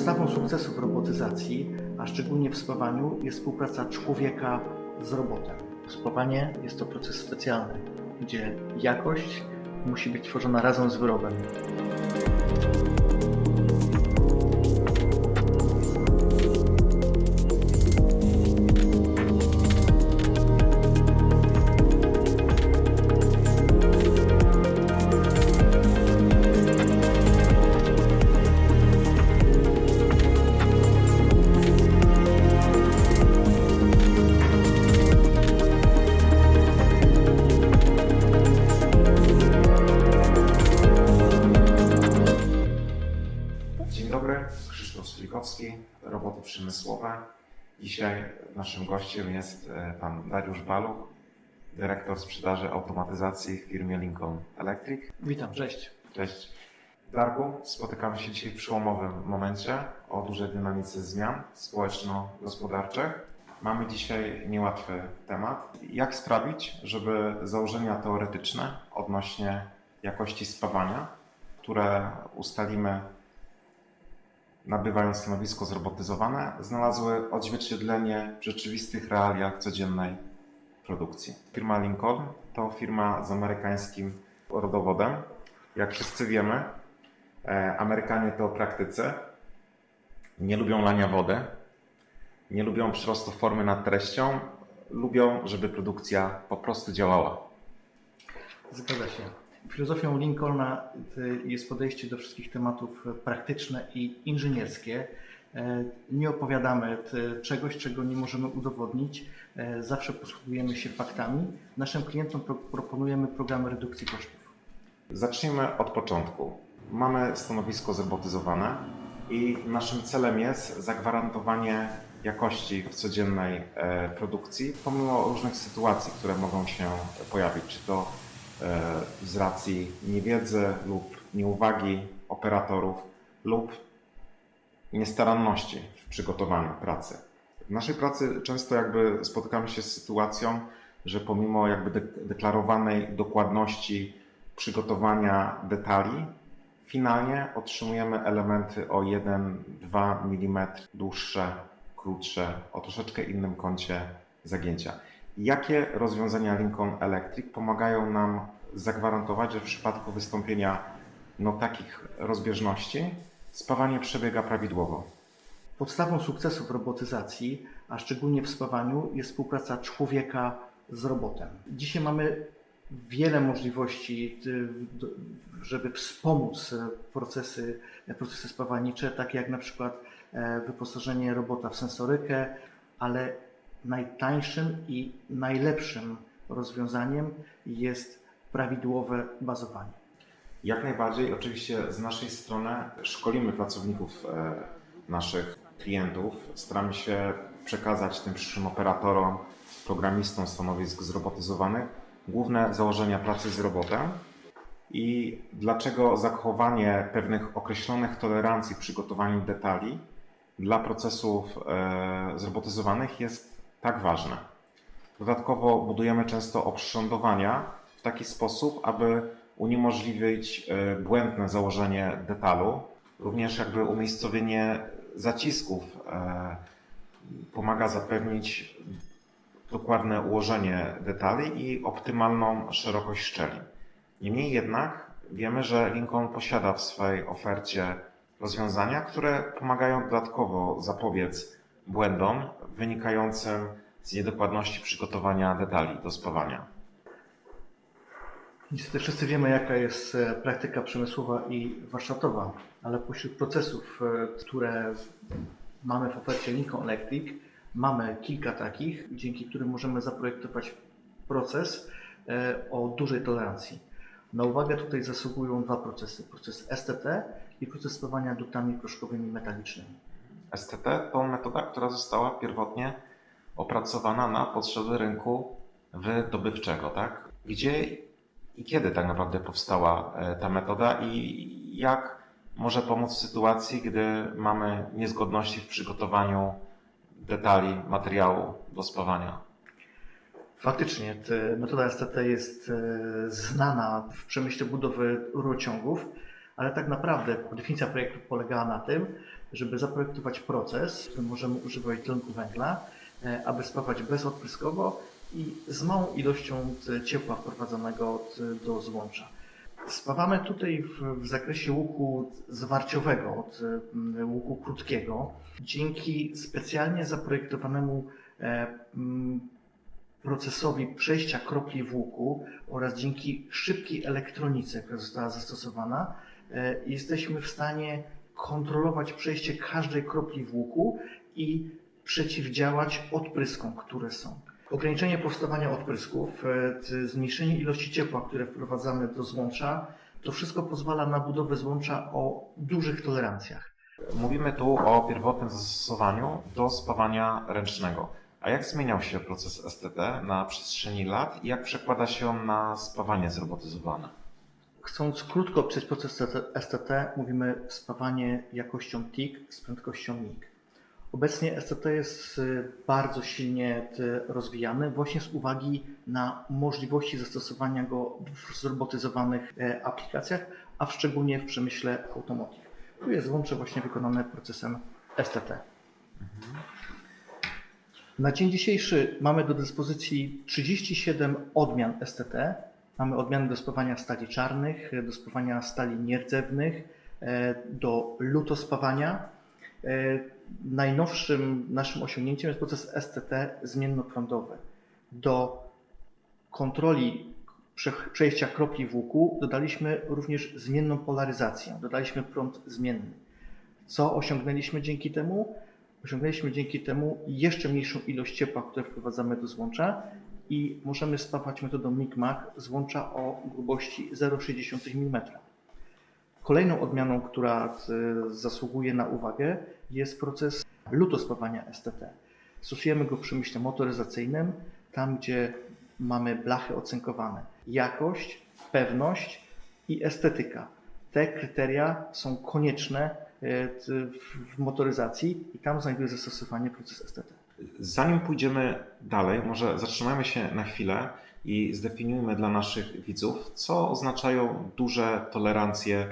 Podstawą sukcesu w robotyzacji, a szczególnie w spawaniu, jest współpraca człowieka z robotem. Spawanie jest to proces specjalny, gdzie jakość musi być tworzona razem z wyrobem. Krzysztof Sulikowski, Roboty Przemysłowe. Dzisiaj naszym gościem jest e, pan Dariusz Baluch, dyrektor sprzedaży automatyzacji w firmie Lincoln Electric. Witam, cześć. Cześć. Darku, spotykamy się dzisiaj w przełomowym momencie o dużej dynamice zmian społeczno-gospodarczych. Mamy dzisiaj niełatwy temat. Jak sprawić, żeby założenia teoretyczne odnośnie jakości spawania, które ustalimy nabywając stanowisko zrobotyzowane, znalazły odzwierciedlenie w rzeczywistych realiach codziennej produkcji. Firma Lincoln to firma z amerykańskim rodowodem. Jak wszyscy wiemy, e, Amerykanie to praktycy, nie lubią lania wody, nie lubią przyrostu formy nad treścią, lubią, żeby produkcja po prostu działała. Zgadza się. Filozofią Lincolna y, jest podejście do wszystkich tematów praktyczne i inżynierskie. E, Nie opowiadamy czegoś, czego nie możemy udowodnić. E, Zawsze posługujemy się faktami. Naszym klientom pro- proponujemy programy redukcji kosztów. Zacznijmy od początku. Mamy stanowisko zrobotyzowane i naszym celem jest zagwarantowanie jakości w codziennej e, produkcji, pomimo różnych sytuacji, które mogą się pojawić, czy to z racji niewiedzy lub nieuwagi operatorów lub niestaranności w przygotowaniu pracy. W naszej pracy często jakby spotykamy się z sytuacją, że pomimo jakby de- deklarowanej dokładności przygotowania detali, finalnie otrzymujemy elementy o 1-2 mm dłuższe, krótsze, o troszeczkę innym kącie zagięcia. Jakie rozwiązania Lincoln Electric pomagają nam zagwarantować, że w przypadku wystąpienia no, takich rozbieżności spawanie przebiega prawidłowo? Podstawą sukcesu w robotyzacji, a szczególnie w spawaniu, jest współpraca człowieka z robotem. Dzisiaj mamy wiele możliwości, y, żeby wspomóc e, procesy, e, procesy spawanicze, takie jak na przykład e, wyposażenie robota w sensorykę, ale najtańszym i najlepszym rozwiązaniem jest prawidłowe bazowanie. Jak najbardziej, oczywiście z naszej strony szkolimy pracowników e, naszych klientów. Staramy się przekazać tym przyszłym operatorom, programistom stanowisk zrobotyzowanych główne założenia pracy z robotem i dlaczego zachowanie pewnych określonych tolerancji przygotowaniu detali dla procesów e, zrobotyzowanych jest tak ważne. Dodatkowo budujemy często oprzyrządowania w taki sposób, aby uniemożliwić e, błędne założenie detalu. Również jakby umiejscowienie zacisków e, pomaga zapewnić dokładne ułożenie detali i optymalną szerokość szczelin. Niemniej jednak wiemy, że Lincoln posiada w swojej ofercie rozwiązania, które pomagają dodatkowo zapobiec błędom wynikającym z niedokładności przygotowania detali do spawania. Niestety wszyscy wiemy, jaka jest e, praktyka przemysłowa i warsztatowa, ale pośród procesów, e, które mamy w ofercie Lincoln Electric, mamy kilka takich, dzięki którym możemy zaprojektować proces e, o dużej tolerancji. Na uwagę tutaj zasługują dwa procesy. Proces STT i proces spawania drutami proszkowymi metalicznymi. STT to metoda, która została pierwotnie opracowana na potrzeby rynku wydobywczego, tak? Gdzie i kiedy tak naprawdę powstała e, ta metoda i jak może pomóc w sytuacji, gdy mamy niezgodności w przygotowaniu detali materiału do spawania? Faktycznie, metoda STT jest e, znana w przemyśle budowy rurociągów, ale tak naprawdę definicja projektu polegała na tym, żeby zaprojektować proces, w którym możemy używać tlenku węgla, e, aby spawać bezodpryskowo i z małą ilością ciepła wprowadzonego do złącza. Spawamy tutaj w, w zakresie łuku zwarciowego, od łuku krótkiego, dzięki specjalnie zaprojektowanemu e, procesowi przejścia kropli w łuku oraz dzięki szybkiej elektronice, która została zastosowana, e, jesteśmy w stanie kontrolować przejście każdej kropli w łuku i przeciwdziałać odpryskom, które są. Ograniczenie powstawania odprysków, e, zmniejszenie ilości ciepła, które wprowadzamy do złącza, to wszystko pozwala na budowę złącza o dużych tolerancjach. Mówimy tu o pierwotnym zastosowaniu do spawania ręcznego. A jak zmieniał się proces STT na przestrzeni lat i jak przekłada się on na spawanie zrobotyzowane? Chcąc krótko opisać proces STT, mówimy spawanie jakością TIG z prędkością MIG. Obecnie STT jest y, bardzo silnie y, rozwijany właśnie z uwagi na możliwości zastosowania go w zrobotyzowanych e, aplikacjach, a szczególnie w przemyśle automotive. Tu jest łącze właśnie wykonane procesem STT. Na dzień dzisiejszy mamy do dyspozycji 37 odmian STT. Mamy odmiany do spawania stali czarnych, do spawania stali nierdzewnych, e, do lutospawania. E, Najnowszym naszym osiągnięciem jest proces STT zmiennoprądowy. Do kontroli prze- przejścia kropli w łuku dodaliśmy również zmienną polaryzację, dodaliśmy prąd zmienny. Co osiągnęliśmy dzięki temu? Osiągnęliśmy dzięki temu jeszcze mniejszą ilość ciepła, które wprowadzamy do złącza i możemy spawać metodą MIG-MAG złącza o grubości 0,6 mm. Kolejną odmianą, która e, zasługuje na uwagę, jest proces lutospawania STT. Stosujemy go w przemyśle motoryzacyjnym, tam gdzie mamy blachy ocenkowane. Jakość, pewność i estetyka. Te kryteria są konieczne e, w motoryzacji i tam znajduje zastosowanie proces STT. Zanim pójdziemy dalej, może zatrzymajmy się na chwilę i zdefiniujmy dla naszych widzów, co oznaczają duże tolerancje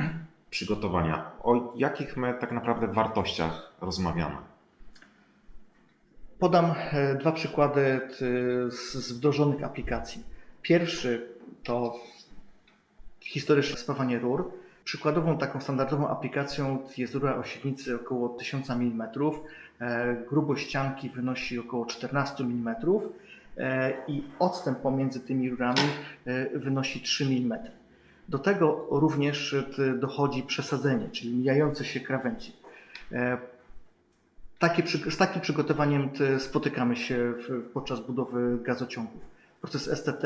przygotowania. O jakich my tak naprawdę wartościach rozmawiamy? Podam e, dwa przykłady z z wdrożonych aplikacji. Pierwszy to historyczne spawanie rur. Przykładową taką standardową aplikacją jest rura o średnicy około 1000 mm. E, Grubość ścianki wynosi około 14 mm e, i odstęp pomiędzy tymi rurami e, wynosi 3 mm. Do tego również dochodzi przesadzenie, czyli mijające się krawędzi. Takie, z takim przygotowaniem spotykamy się podczas budowy gazociągów. Proces STT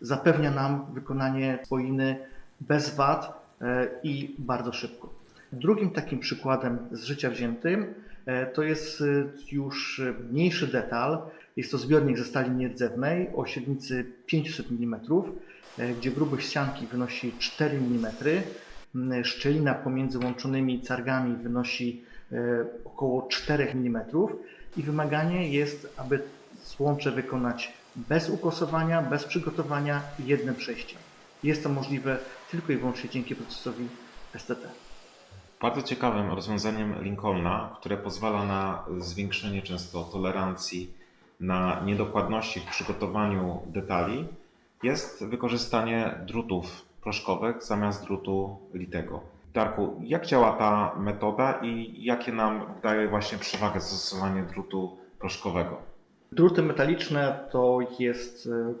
zapewnia nam wykonanie spoiny bez wad i bardzo szybko. Drugim takim przykładem z życia wziętym to jest e, już e, mniejszy detal. Jest to zbiornik ze stali nierdzewnej o średnicy 500 mm, e, gdzie grubość ścianki wynosi 4 mm. Szczelina pomiędzy łączonymi cargami wynosi e, około 4 mm i wymaganie jest, aby złącze wykonać bez ukosowania, bez przygotowania i jednym przejściem. Jest to możliwe tylko i wyłącznie dzięki procesowi STT. Bardzo ciekawym rozwiązaniem Lincolna, które pozwala na zwiększenie często tolerancji na niedokładności w przygotowaniu detali, jest wykorzystanie drutów proszkowych zamiast drutu litego. Darku, jak działa ta metoda i jakie nam daje właśnie przewagę zastosowanie drutu proszkowego? Druty metaliczne to jest e,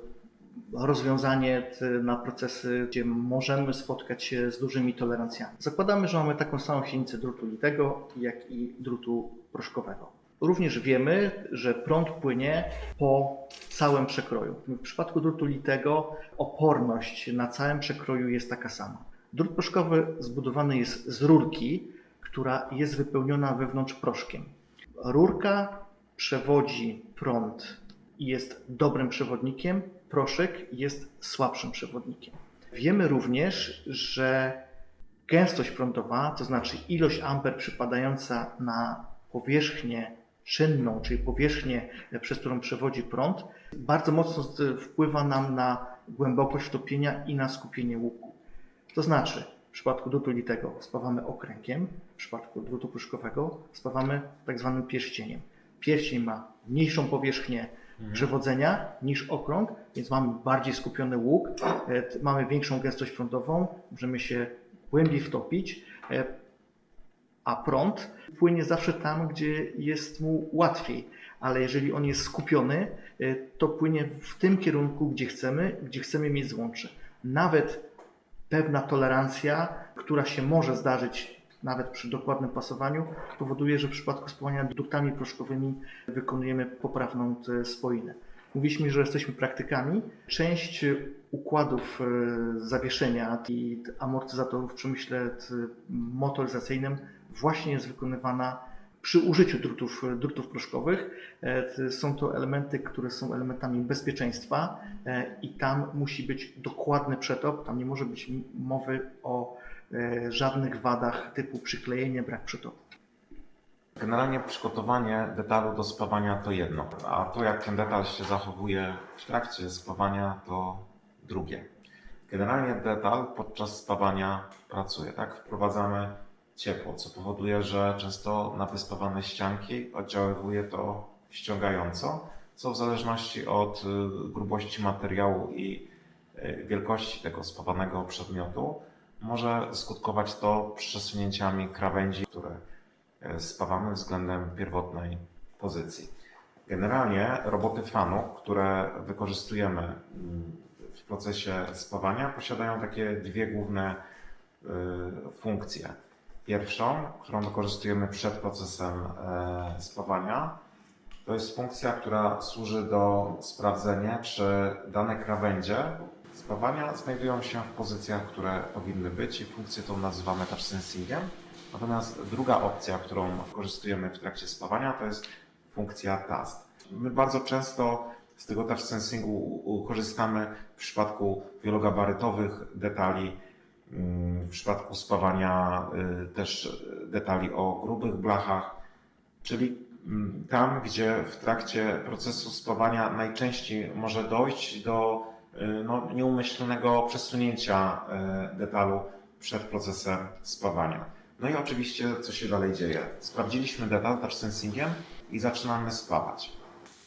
rozwiązanie na procesy, gdzie możemy spotkać się z dużymi tolerancjami. Zakładamy, że mamy taką samą silnicę drutu litego, jak i drutu proszkowego. Również wiemy, że prąd płynie po całym przekroju. W przypadku drutu litego oporność na całym przekroju jest taka sama. Drut proszkowy zbudowany jest z rurki, która jest wypełniona wewnątrz proszkiem. Rurka przewodzi prąd i jest dobrym przewodnikiem, proszek jest słabszym przewodnikiem. Wiemy również, że gęstość prądowa, to znaczy ilość amper przypadająca na powierzchnię czynną, czyli powierzchnię, e, przez którą przewodzi prąd, bardzo mocno wpływa nam na głębokość topienia i na skupienie łuku. To znaczy, w przypadku drutu litego spawamy okręgiem, w przypadku drutu pruszkowego spawamy tak zwanym pierścieniem. Pierścień ma mniejszą powierzchnię przewodzenia niż okrąg, więc mamy bardziej skupiony łuk, e, mamy większą gęstość prądową, możemy się głębiej wtopić, e, a prąd płynie zawsze tam, gdzie jest mu łatwiej, ale jeżeli on jest skupiony, e, to płynie w tym kierunku, gdzie chcemy, gdzie chcemy mieć złącze. Nawet pewna tolerancja, która się może zdarzyć nawet przy dokładnym pasowaniu, powoduje, że w przypadku spawania duktami proszkowymi wykonujemy poprawną tę spoinę. Mówiliśmy, że jesteśmy praktykami. Część układów e, zawieszenia i amortyzatorów w przemyśle t- motoryzacyjnym właśnie jest wykonywana przy użyciu drutów, drutów proszkowych. E, Są to elementy, które są elementami bezpieczeństwa e, i tam musi być dokładny przetop. Tam nie może być mowy o e, żadnych wadach typu przyklejenie, brak przetopu. Generalnie przygotowanie detalu do spawania to jedno, a to jak ten detal się zachowuje w trakcie spawania to drugie. Generalnie detal podczas spawania pracuje, tak? Wprowadzamy ciepło, co powoduje, że często na wyspawane ścianki oddziaływuje to ściągająco, co w zależności od y, grubości materiału i y, wielkości tego spawanego przedmiotu może skutkować to przesunięciami krawędzi, które e, spawamy względem pierwotnej pozycji. Generalnie roboty fanu, które wykorzystujemy mm, w procesie spawania, posiadają takie dwie główne y, funkcje. Pierwszą, którą wykorzystujemy przed procesem e, spawania, to jest funkcja, która służy do sprawdzenia, czy dane krawędzie spawania znajdują się w pozycjach, które powinny być i funkcję tą nazywamy touch sensingiem. Natomiast druga opcja, którą wykorzystujemy w trakcie spawania, to jest funkcja task. My bardzo często z tego touch sensingu korzystamy w przypadku wielogabarytowych detali, w przypadku spawania y, też detali o grubych blachach, czyli mm, tam, gdzie w trakcie procesu spawania najczęściej może dojść do y, no, nieumyślnego przesunięcia y, detalu przed procesem spawania. No i oczywiście, co się dalej dzieje? Sprawdziliśmy detal touch sensingiem i zaczynamy spawać.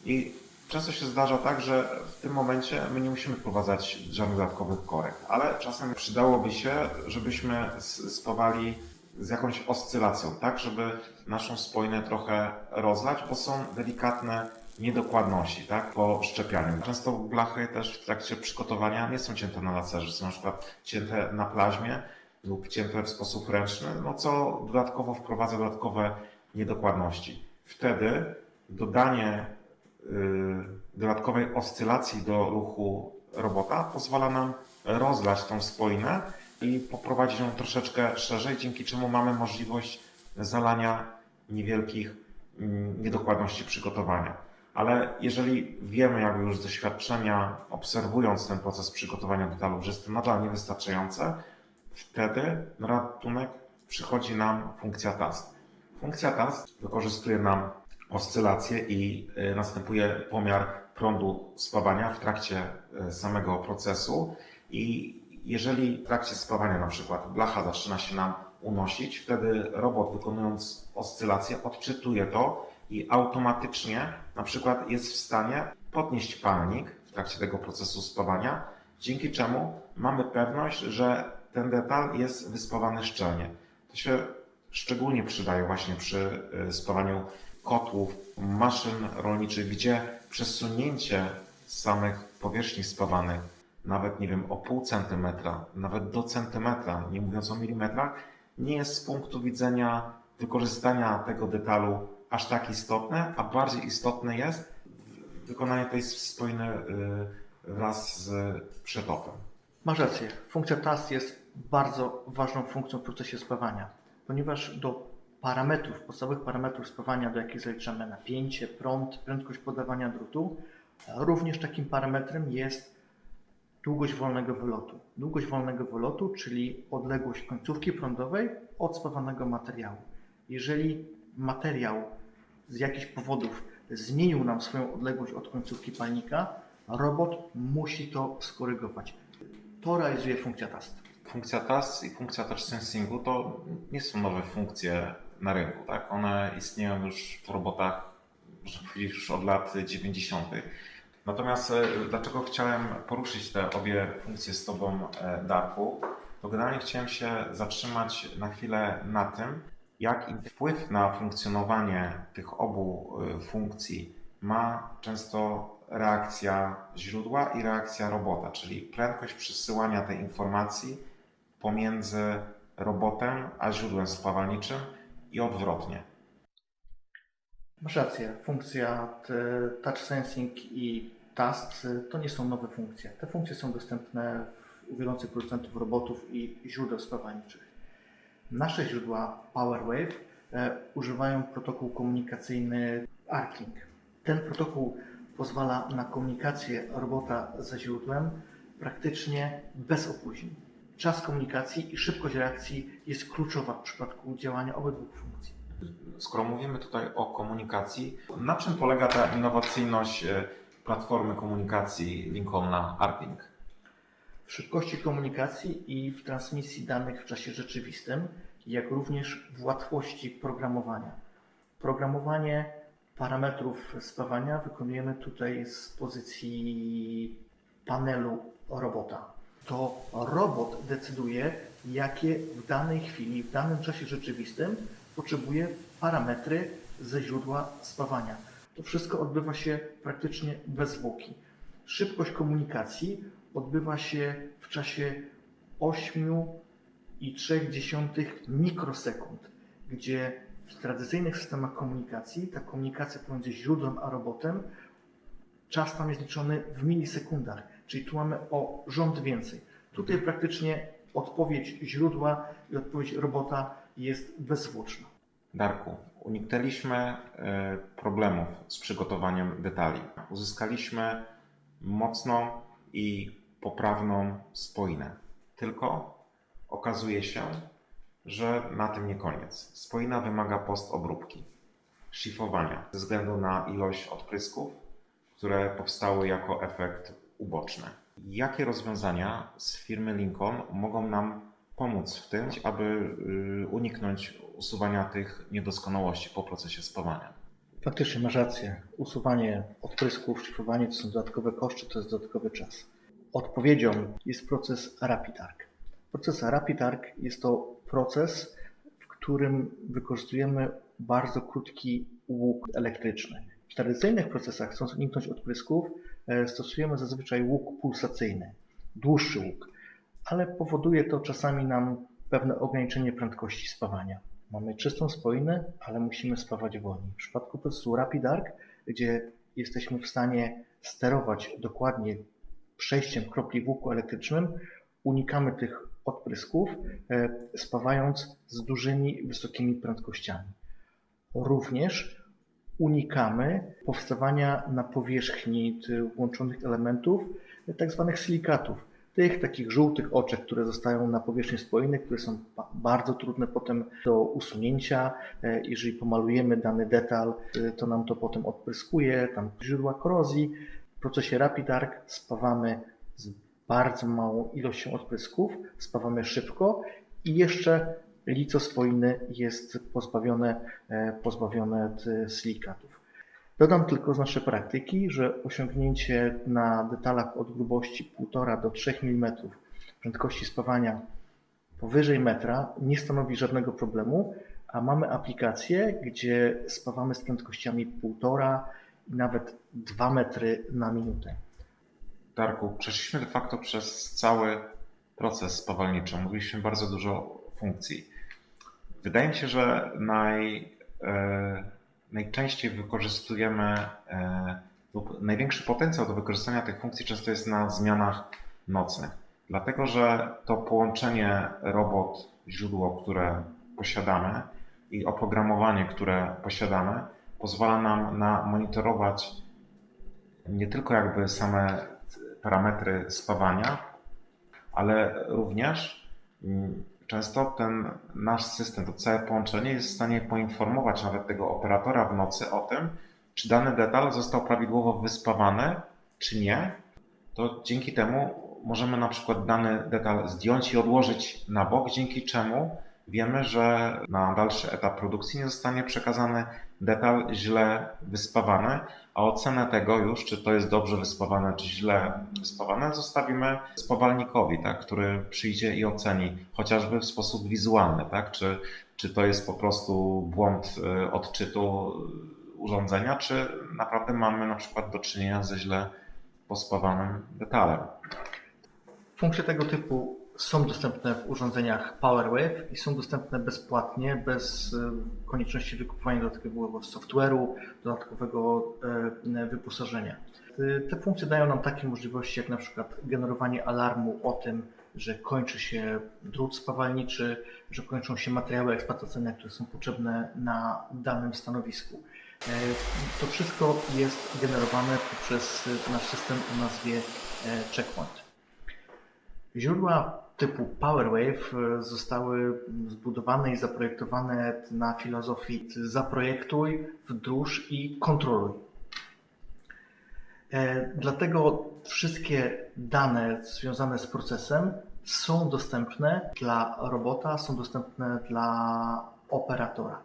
I często się zdarza tak, że w tym momencie my nie musimy wprowadzać żadnych dodatkowych korekt, ale czasem przydałoby się, żebyśmy spawali z jakąś oscylacją, tak, żeby naszą spoinę trochę rozlać, bo są delikatne niedokładności, tak, po szczepianiu. Często blachy też w trakcie przygotowania nie są cięte na laserze, są na przykład cięte na plaźmie lub cięte w sposób ręczny, no co dodatkowo wprowadza dodatkowe niedokładności. Wtedy dodanie dodatkowej oscylacji do ruchu robota pozwala nam rozlać tą spoinę i poprowadzić ją troszeczkę szerzej, dzięki czemu mamy możliwość zalania niewielkich mm, niedokładności przygotowania. Ale jeżeli wiemy jakby już z doświadczenia, obserwując ten proces przygotowania detalu, że jest to nadal niewystarczające, wtedy na ratunek przychodzi nam funkcja task. Funkcja task wykorzystuje nam oscylację i y, następuje pomiar prądu spawania w trakcie y, samego procesu i jeżeli w trakcie spawania na przykład blacha zaczyna się nam unosić, wtedy robot wykonując oscylację odczytuje to i automatycznie na przykład jest w stanie podnieść palnik w trakcie tego procesu spawania, dzięki czemu mamy pewność, że ten detal jest wyspawany szczelnie. To się szczególnie przydaje właśnie przy y, spawaniu kotłów, maszyn rolniczych, gdzie przesunięcie samych powierzchni spawanych nawet nie wiem, o pół centymetra, nawet do centymetra, nie mówiąc o milimetrach, nie jest z punktu widzenia wykorzystania tego detalu aż tak istotne, a bardziej istotne jest wykonanie tej spoiny y, wraz z przetopem. Masz rację. Funkcja task jest bardzo ważną funkcją w procesie spawania, ponieważ do parametrów, podstawowych parametrów spawania, do jakich zaliczamy napięcie, prąd, prędkość podawania drutu, również takim parametrem jest długość wolnego wylotu. Długość wolnego wylotu, czyli odległość końcówki prądowej od spawanego materiału. Jeżeli materiał z jakichś powodów zmienił nam swoją odległość od końcówki palnika, robot musi to skorygować. To realizuje funkcja task. funkcja TAS i funkcja touch sensingu to nie są nowe funkcje na rynku, tak? One istnieją już w robotach już od lat 90. Natomiast e, dlaczego chciałem poruszyć te obie funkcje z Tobą, e, Darku, to generalnie chciałem się zatrzymać na chwilę na tym, jaki wpływ na funkcjonowanie tych obu e, funkcji ma często reakcja źródła i reakcja robota, czyli prędkość przesyłania tej informacji pomiędzy robotem a źródłem spawalniczym i odwrotnie. Masz rację, funkcja Touch Sensing i Task to nie są nowe funkcje. Te funkcje są dostępne u wiodących producentów robotów i źródeł spawalniczych. Nasze źródła PowerWave e, używają protokołu komunikacyjny ARCLink. Ten protokół pozwala na komunikację robota ze źródłem praktycznie bez opóźnień. Czas komunikacji i szybkość reakcji jest kluczowa w przypadku działania obydwu funkcji. Skoro mówimy tutaj o komunikacji, na czym polega ta innowacyjność e, platformy komunikacji Lincolna ArcLink? w szybkości komunikacji i w transmisji danych w czasie rzeczywistym, jak również w łatwości programowania. Programowanie parametrów spawania wykonujemy tutaj z pozycji panelu robota. To robot decyduje, jakie w danej chwili, w danym czasie rzeczywistym potrzebuje parametry ze źródła spawania. To wszystko odbywa się praktycznie bez zwłoki. Szybkość komunikacji odbywa się w czasie 8,3 mikrosekund, gdzie w tradycyjnych systemach komunikacji ta komunikacja pomiędzy źródłem a robotem czas tam jest liczony w milisekundach, czyli tu mamy o rząd więcej. Tutaj praktycznie odpowiedź źródła i odpowiedź robota jest bezzwłoczna. Darku, uniknęliśmy e, problemów z przygotowaniem detali. Uzyskaliśmy mocną i poprawną spoinę. Tylko okazuje się, że na tym nie koniec. Spoina wymaga postobróbki, szlifowania ze względu na ilość odprysków, które powstały jako efekt uboczny. Jakie rozwiązania z firmy Lincoln mogą nam pomóc w tym, aby y, uniknąć usuwania tych niedoskonałości po procesie spawania? Faktycznie masz rację. Usuwanie odprysków, szlifowanie to są dodatkowe koszty, to jest dodatkowy czas. Odpowiedzią jest proces RapidArc. Proces RapidArc jest to proces, w którym wykorzystujemy bardzo krótki łuk elektryczny. W tradycyjnych procesach, chcąc uniknąć odprysków, stosujemy zazwyczaj łuk pulsacyjny, dłuższy łuk, ale powoduje to czasami nam pewne ograniczenie prędkości spawania. Mamy czystą spoinę, ale musimy spawać wolniej. W przypadku procesu RapidArc, gdzie jesteśmy w stanie sterować dokładnie przejściem kropli w łuku elektrycznym, unikamy tych odprysków, e, spawając z dużymi, wysokimi prędkościami. Również unikamy powstawania na powierzchni tych łączonych elementów tak zwanych silikatów, tych takich żółtych oczek, które zostają na powierzchni spoiny, które są ba- bardzo trudne potem do usunięcia. E, Jeżeli pomalujemy dany detal, e, to nam to potem odpryskuje, tam źródła korozji. W procesie RapidArc spawamy z bardzo małą ilością odprysków, spawamy szybko i jeszcze lico spoiny jest pozbawione, e, pozbawione t- silikatów. Dodam tylko z naszej praktyki, że osiągnięcie na detalach od grubości 1,5 do 3 mm prędkości spawania powyżej metra nie stanowi żadnego problemu, a mamy aplikacje, gdzie spawamy z prędkościami 1,5 i nawet 2 metry na minutę. Darku, przeszliśmy de facto przez cały proces spawalniczy. Mówiliśmy bardzo dużo funkcji. Wydaje mi się, że naj, e, najczęściej wykorzystujemy e, lub największy potencjał do wykorzystania tych funkcji często jest na zmianach nocnych. Dlatego, że to połączenie robot-źródło, które posiadamy i oprogramowanie, które posiadamy, pozwala nam na monitorować nie tylko jakby same parametry spawania, ale również mm, często ten nasz system, to całe połączenie jest w stanie poinformować nawet tego operatora w nocy o tym, czy dany detal został prawidłowo wyspawany, czy nie. To dzięki temu możemy na przykład dany detal zdjąć i odłożyć na bok, dzięki czemu wiemy, że na dalszy etap produkcji nie zostanie przekazany detal źle wyspawany, a ocenę tego już, czy to jest dobrze wyspawane, czy źle wyspawane, zostawimy spawalnikowi, tak, który przyjdzie i oceni chociażby w sposób wizualny, tak, czy, czy to jest po prostu błąd y, odczytu y, urządzenia, czy naprawdę mamy na przykład do czynienia ze źle pospawanym detalem. Funkcje tego typu są dostępne w urządzeniach PowerWave i są dostępne bezpłatnie, bez e, konieczności wykupywania dodatkowego software'u, dodatkowego e, wyposażenia. Te- funkcje dają nam takie możliwości, jak na przykład generowanie alarmu o tym, że kończy się drut spawalniczy, że kończą się materiały eksploatacyjne, które są potrzebne na danym stanowisku. E, To wszystko jest generowane poprzez nasz system o nazwie Checkpoint. Źródła typu PowerWave e, zostały zbudowane i zaprojektowane na filozofii zaprojektuj, wdróż i kontroluj. E, Dlatego wszystkie dane związane z procesem są dostępne dla robota, są dostępne dla operatora.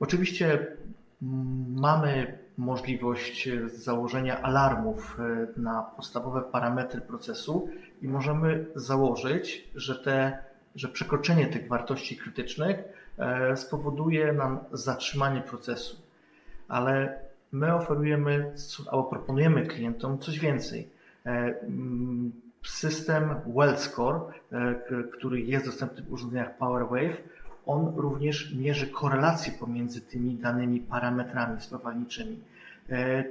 Oczywiście mm, mamy możliwość e, założenia alarmów e, na podstawowe parametry procesu i możemy założyć, że, te, że przekroczenie tych wartości krytycznych e, spowoduje nam zatrzymanie procesu. Ale my oferujemy albo proponujemy klientom coś więcej. Mm, System WellScore, który jest dostępny w urządzeniach PowerWave, on również mierzy korelację pomiędzy tymi danymi parametrami spawalniczymi e,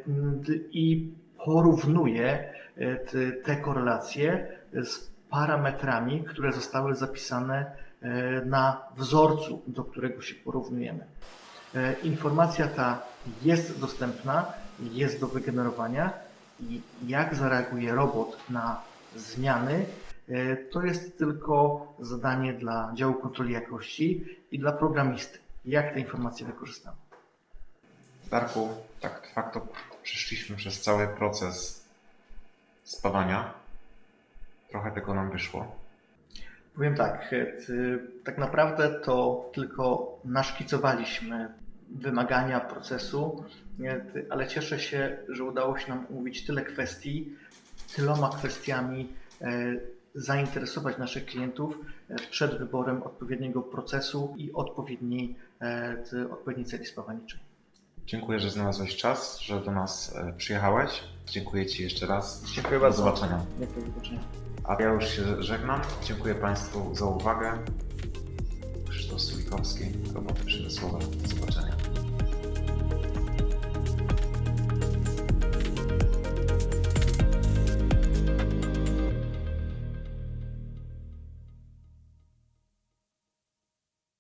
i porównuje e, te- korelacje z parametrami, które zostały zapisane e, na wzorcu, do którego się porównujemy. Informacja ta jest dostępna, jest do wygenerowania i jak zareaguje robot na zmiany, to jest tylko zadanie dla działu kontroli jakości i dla programisty. Jak te informacje wykorzystamy? Darku, tak de facto przeszliśmy przez cały proces spawania. Trochę tego nam wyszło. Powiem tak, e, tak naprawdę to tylko naszkicowaliśmy wymagania procesu, ale cieszę się, że udało się nam omówić tyle kwestii, tyloma kwestiami e, zainteresować naszych klientów e, przed wyborem odpowiedniego procesu i odpowiedniej, odpowiedniej celi spawalniczej. Dziękuję, że znalazłeś czas, że do nas e, przyjechałeś. Dziękuję Ci jeszcze raz. Dziękuję Do bardzo. zobaczenia. Dziękuję, do zobaczenia. A ja już się żegnam. Dziękuję Państwu za uwagę. Krzysztof Sulikowski, roboty przemysłowe. Do zobaczenia.